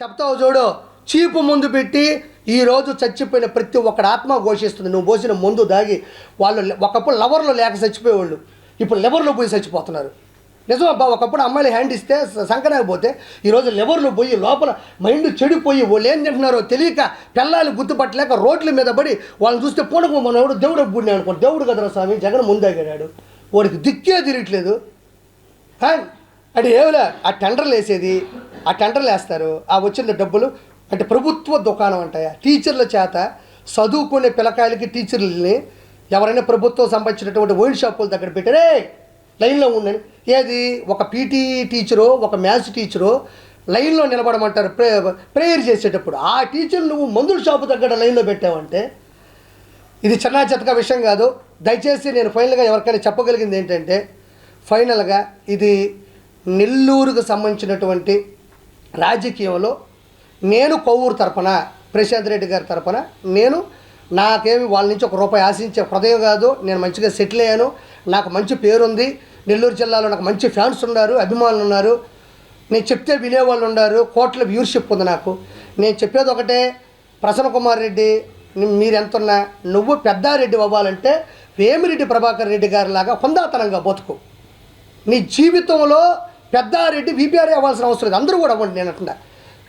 చెప్తావు చూడు. చీపు ముందు పెట్టి ఈ రోజు చచ్చిపోయిన ప్రతి ఒక్కడి ఆత్మ ఘోషిస్తుంది. నువ్వు పోసిన ముందు దాగి వాళ్ళు ఒకప్పుడు లవర్లో లేక చచ్చిపోయేవాళ్ళు. ఇప్పుడు లెవర్లో పోయి చచ్చిపోతున్నారు. నిజం అబ్బా? ఒకప్పుడు అమ్మాయిలు హ్యాండ్ ఇస్తే సంకరాకపోతే ఈరోజు లెవర్లు పోయి లోపల మైండ్ చెడిపోయి వాళ్ళు ఏం తింటున్నారో తెలియక పిల్లలు గుర్తుపట్టలేక రోడ్ల మీద పడి వాళ్ళని చూస్తే పూనకు మనవాడు దేవుడు గుడిని అనుకో. దేవుడు కదరా స్వామి? జగన్ ముందాగాడు. వాడికి దిక్కే తిరగట్లేదు. హా? అంటే ఏమిలే? ఆ టెండర్లు వేసేది ఆ టెండర్లు వేస్తారు ఆ వచ్చిన డబ్బులు అంటే ప్రభుత్వ దుకాణం అంటాయా? టీచర్ల చేత చదువుకునే పిల్లకాయలకి టీచర్లని ఎవరైనా ప్రభుత్వం సంబంధించినటువంటి వైన్ షాపుల దగ్గర పెట్టారే లైన్లో ఉండండి. ఏది? ఒక పీటీ టీచరు ఒక మ్యాథ్స్ టీచరు లైన్లో నిలబడమంటారు ప్రే ప్రేయర్ చేసేటప్పుడు. ఆ టీచర్ నువ్వు మందుల షాపు దగ్గర లైన్లో పెట్టావంటే ఇది చిన్నా చితక విషయం కాదు. దయచేసి నేను ఫైనల్గా ఎవరికైనా చెప్పగలిగింది ఏంటంటే ఫైనల్గా ఇది నెల్లూరుకు సంబంధించినటువంటి రాజకీయంలో నేను కొవ్వూరు తరపున ప్రశాంత్ రెడ్డి గారి తరపున నేను నాకేమి వాళ్ళ నుంచి ఒక రూపాయి ఆశించే హృదయం కాదు. నేను మంచిగా సెటిల్ అయ్యాను. నాకు మంచి పేరుంది. నెల్లూరు జిల్లాలో నాకు మంచి ఫ్యాన్స్ ఉన్నారు అభిమానులు ఉన్నారు. నేను చెప్తే వినేవాళ్ళు ఉన్నారు. కోట్ల వ్యూర్షిప్ ఉంది నాకు. నేను చెప్పేది ఒకటే ప్రసన్న కుమార్ రెడ్డి మీరు ఎంతున్నా నువ్వు పెద్దారెడ్డి అవ్వాలంటే వేమిరెడ్డి ప్రభాకర్ రెడ్డి గారి లాగా హుందాతనంగా బతుకు. నీ జీవితంలో పెద్దారెడ్డి విపిఆర్ అవ్వాల్సిన అవసరం లేదు. అందరూ కూడా అవ్వండి నేను అంటున్నా.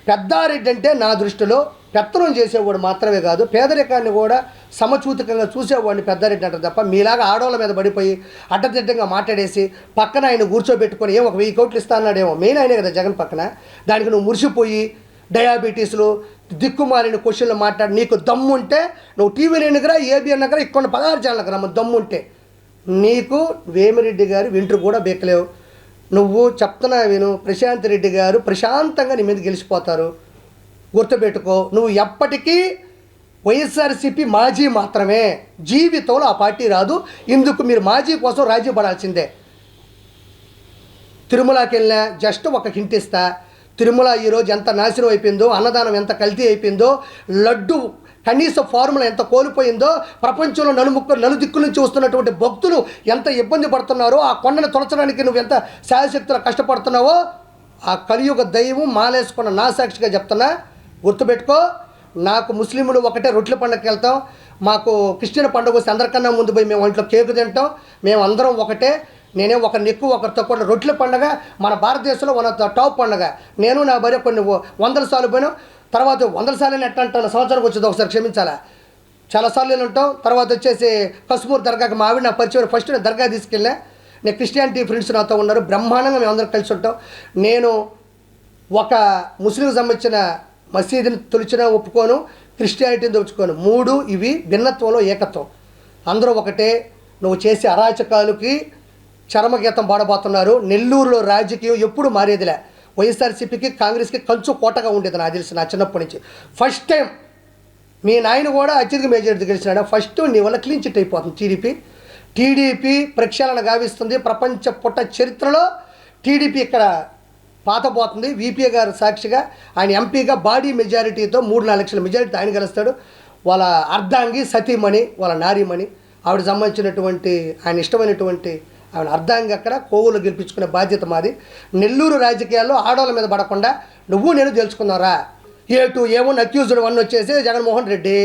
పెద్దారెడ్డి అంటే నా దృష్టిలో పెత్తనం చేసేవాడు మాత్రమే కాదు పేదరికాన్ని కూడా సమచూతికంగా చూసేవాడిని పెద్దారెడ్డి అంటారు తప్ప మీలాగా ఆడవాళ్ళ మీద పడిపోయి అడ్డదిడ్డంగా మాట్లాడేసి పక్కన ఆయన కూర్చోబెట్టుకొని ఏమో ఒక వెయ్యి కోట్లు ఇస్తానన్నాడేమో మెయిన్ ఆయనే కదా జగన్ పక్కన. దానికి నువ్వు మురిసిపోయి డయాబెటీస్లు దిక్కుమాలిన క్వశ్చన్లు మాట్లాడి నీకు దమ్ముంటే నువ్వు టీవీ ఎన్నికరా ఏబిఎన్ దగ్గర ఇక్కడ పదహారు ఛానల్ రమ్మ దమ్ము ఉంటే నీకు వేమిరెడ్డి గారు వింటర్ కూడా బెక్కలేవు. నువ్వు చెప్తున్నా విను. ప్రశాంత్ రెడ్డి గారు ప్రశాంతంగా నీ మీద గెలిచిపోతారు. గుర్తుపెట్టుకో నువ్వు ఎప్పటికీ వైఎస్ఆర్సీపీ మాజీ మాత్రమే. జీవితంలో ఆ పార్టీ రాదు. ఇందుకు మీరు మాజీ కోసం రాజీ పడాల్సిందే తిరుమలకి వెళ్ళినా జస్ట్ ఒక హింట్ ఇస్తా. తిరుమల ఈరోజు ఎంత నాశనం అయిపోయిందో అన్నదానం ఎంత కల్తీ అయిపోయిందో లడ్డు కనీస ఫార్ములా ఎంత కోల్పోయిందో ప్రపంచంలో నలుముక్క నలుదిక్కు నుంచి వస్తున్నటువంటి భక్తులు ఎంత ఇబ్బంది పడుతున్నారో ఆ కొండను తొలచడానికి నువ్వు ఎంత శాయశక్తులు కష్టపడుతున్నావో ఆ కలియుగ దైవం మాలేసుకున్న నా సాక్షిగా చెప్తున్నా. గుర్తుపెట్టుకో నాకు ముస్లింలు ఒకటే రొట్టెల పండుగకి వెళ్తాం. మాకు క్రిస్టియన్ పండుగ వస్తే అందరికన్నా ముందు పోయి మేము ఇంట్లో కేకు తింటాం. మేము అందరం ఒకటే. నేనే ఒకరిని ఎక్కువ ఒకరితో కూడా రొట్టెల పండుగ. మన భారతదేశంలో మన టాప్ పండుగ. నేను నా భార్య కొన్ని వందల సార్లు పోయినా. తర్వాత వందల సార్లు ఎట్లా అంటాను సంవత్సరానికి వచ్చేది? ఒకసారి క్షమించాలా? చాలాసార్లు నేను ఉంటాం. తర్వాత వచ్చేసి కసుమూర్ దర్గాకి మా ఆవిడ నా పరిచయం. ఫస్ట్ నేను దర్గా తీసుకెళ్ళా. నేను క్రిస్టియానిటీ ఫ్రెండ్స్ నాతో ఉన్నారు. బ్రహ్మాండంగా మేము అందరం కలిసి ఉంటాం. నేను ఒక ముస్లింకి సంబంధించిన మసీదుని తొలిచిన ఒప్పుకోను క్రిస్టియానిటీని తొలుచుకోను. మూడు ఇవి భిన్నత్వంలో ఏకత్వం. అందరూ ఒకటే. నువ్వు చేసే అరాచకాలకి చరమగీతం పాడబోతున్నారు. నెల్లూరులో రాజకీయం ఎప్పుడు మారేదిలే. వైఎస్ఆర్సీపీకి కాంగ్రెస్కి కంచు కోటగా ఉండేది నాకు తెలిసి నా చిన్నప్పటి నుంచి. ఫస్ట్ టైం మీ నాయన కూడా అత్యధిక మెజారిటీ గెలిచినాడు. ఫస్ట్ నీ వల్ల క్లీన్ చిట్ అయిపోతుంది టీడీపీ. టీడీపీ ప్రక్షాళన గావిస్తుంది. ప్రపంచ పుట్ట చరిత్రలో టీడీపీ ఇక్కడ పాతపోతుంది వీపీ గారు సాక్షిగా ఆయన ఎంపీగా బాడీ మెజారిటీతో మూడు నాలుగు లక్షల మెజారిటీ ఆయన గెలుస్తాడు. వాళ్ళ అర్ధాంగి సతీమణి వాళ్ళ నారీమణి ఆవిడ సంబంధించినటువంటి ఆయన ఇష్టమైనటువంటి ఆమెను అర్థంగా అక్కడ కోవులు గెలిపించుకునే బాధ్యత మాది. నెల్లూరు రాజకీయాల్లో ఆడవాళ్ళ మీద పడకుండా నువ్వు నేను తెలుసుకున్నారా A two A one accused one వచ్చేసి జగన్మోహన్ రెడ్డి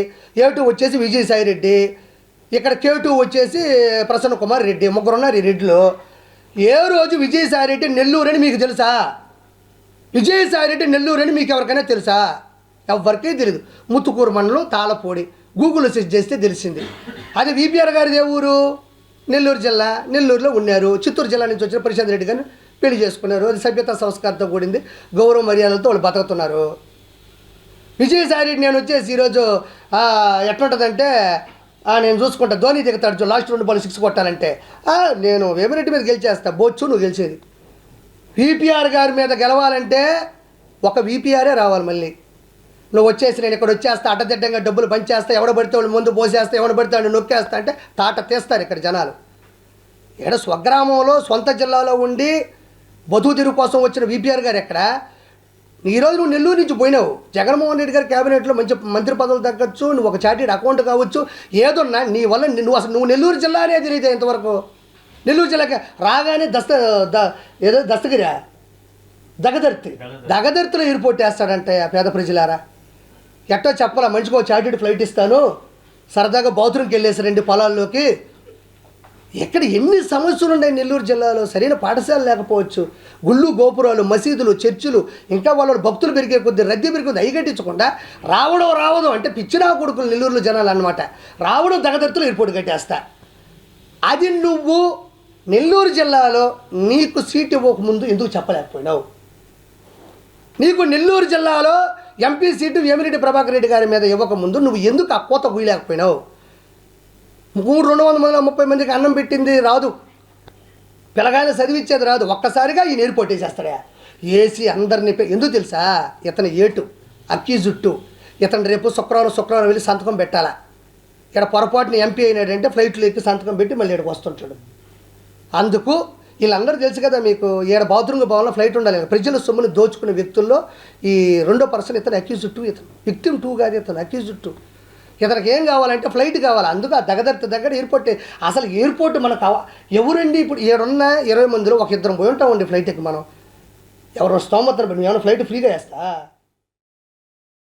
ఏ టూ వచ్చేసి విజయసాయి రెడ్డి ఇక్కడ కే టూ వచ్చేసి ప్రసన్న కుమార్ రెడ్డి ముగ్గురు ఉన్నారు ఈ రెడ్డిలో. ఏ రోజు విజయసాయి రెడ్డి నెల్లూరు అని మీకు తెలుసా? విజయసాయి రెడ్డి నెల్లూరు అని మీకు ఎవరికైనా తెలుసా? ఎవరికీ తెలియదు ముత్తుకూరు మండలం తాళపూడి గూగుల్ సెర్చ్ చేస్తే తెలిసింది. అది విపిఆర్ గారిది ఏ ఊరు? నెల్లూరు జిల్లా నెల్లూరులో ఉన్నారు. చిత్తూరు జిల్లా నుంచి వచ్చిన ప్రశాంత్ రెడ్డి గారిని పెళ్ళి చేసుకున్నారు. అది సభ్యత సంస్కారంతో కూడింది. గౌరవ మర్యాదలతో వాళ్ళు బతుకుతున్నారు. విజయసాయి నేను వచ్చేసి ఈరోజు ఎట్లుంటుందంటే నేను చూసుకుంటా ధోని దిగుతాడు లాస్ట్ రెండు బాల్ సిక్స్ కొట్టాలంటే. నేను వేమిరెడ్డి మీద గెలిచేస్తా. బొచ్చు నువ్వు గెలిచేది. విపిఆర్ గారి మీద గెలవాలంటే ఒక విపిఆరే రావాలి మళ్ళీ. నువ్వు వచ్చేసి నేను ఇక్కడ వచ్చేస్తా అడ్డదిడ్డంగా డబ్బులు పంచేస్తా ఎవడ పడితే వాళ్ళు ముందు పోసేస్తా ఎవడ పడితే వాళ్ళు నొక్కేస్తా అంటే తాట తీస్తారు ఇక్కడ జనాలు. ఈడ స్వగ్రామంలో సొంత జిల్లాలో ఉండి బతుకు తెరువు కోసం వచ్చిన విపిఆర్ గారు ఎక్కడ? ఈరోజు నువ్వు నెల్లూరు నుంచి పోయినావు. జగన్మోహన్ రెడ్డి గారి క్యాబినెట్లో మంచి మంత్రి పదవులు తగ్గచ్చు నువ్వు ఒక చార్టెడ్ అకౌంట్ కావచ్చు ఏదున్నా నీ వల్ల నువ్వు అసలు నువ్వు నెల్లూరు జిల్లానే తెలియదు ఇంతవరకు? నెల్లూరు జిల్లాకి రాగానే దస్త ద ఏదో దస్తగిరా? దగదర్తి. దగదర్తిలో ఎయిర్పోర్ట్ వేస్తాడంటే ఆ పేద ప్రజలారా? ఎట్టో చెప్పాలా? మంచిగా చార్టెడ్ ఫ్లైట్ ఇస్తాను. సరదాగా బాత్రూమ్కి వెళ్ళేసారండి రెండు పొలాల్లోకి. ఎక్కడ ఎన్ని సమస్యలు ఉన్నాయి నెల్లూరు జిల్లాలో? సరైన పాఠశాల లేకపోవచ్చు. గుళ్ళు గోపురాలు మసీదులు చర్చిలు ఇంకా వాళ్ళ భక్తులు పెరిగే కొద్ది రద్దీ పెరిగే కొద్ది అయ్యగట్టించకుండా రావడం రావడం అంటే పిచ్చినా కొడుకులు నెల్లూరులో జనాలు అనమాట రావడం దగ్గదత్తులు ఎయిర్పోర్ట్ కట్టేస్తా. అది నువ్వు నెల్లూరు జిల్లాలో నీకు సీట్ ఇవ్వకముందు ఎందుకు చెప్పలేకపోయినావు? నీకు నెల్లూరు జిల్లాలో ఎంపీ సీటు వేమిరెడ్డి ప్రభాకర్ రెడ్డి గారి మీద ఇవ్వకముందు నువ్వు ఎందుకు ఆ కోత గుయలేకపోయినావు? మూడు రెండు వందల ముప్పై మందికి అన్నం పెట్టింది రాదు. పిల్లగాయలు చదివిచ్చేది రాదు. ఒక్కసారిగా ఈ నీరు పొట్టేసేస్తాడా. ఏసీ అందరినీ ఎందుకు తెలుసా? ఇతని ఏటు అక్కీ జుట్టు. ఇతను రేపు శుక్రవారం శుక్రవారం వెళ్ళి సంతకం పెట్టాలా? ఇక్కడ పొరపాటున ఎంపీ అయినాడంటే ఫ్లైట్లో ఎక్కి సంతకం పెట్టి మళ్ళీ ఇక్కడికి వస్తుంటాడు. అందుకు వీళ్ళందరూ తెలుసు కదా మీకు ఈడ బాత్రూమ్ భవనంలో ఫ్లైట్ ఉండాలి ప్రజల సొమ్ముని దోచుకునే వ్యక్తుల్లో ఈ రెండో పర్సన్ ఇతను అక్యూజ్ టూ ఇతను. విక్టిమ్ టూ కాదు ఇతను అక్యూజ్ టూ ఇతనికి ఏం కావాలంటే ఫ్లైట్ కావాలి. అందుకు ఆ దగ్గర దగ్గర ఎయిర్పోర్ట్ అసలు ఎయిర్పోర్ట్ మనకు కావా ఎవరండి ఇప్పుడు ఏడున్న ఇరవై మందిలో ఒక ఇద్దరం పోయి ఉంటామండి ఫ్లైట్కి మనం. ఎవరు స్తోమతను ఏమైనా ఫ్లైట్ ఫ్రీగా వేస్తా?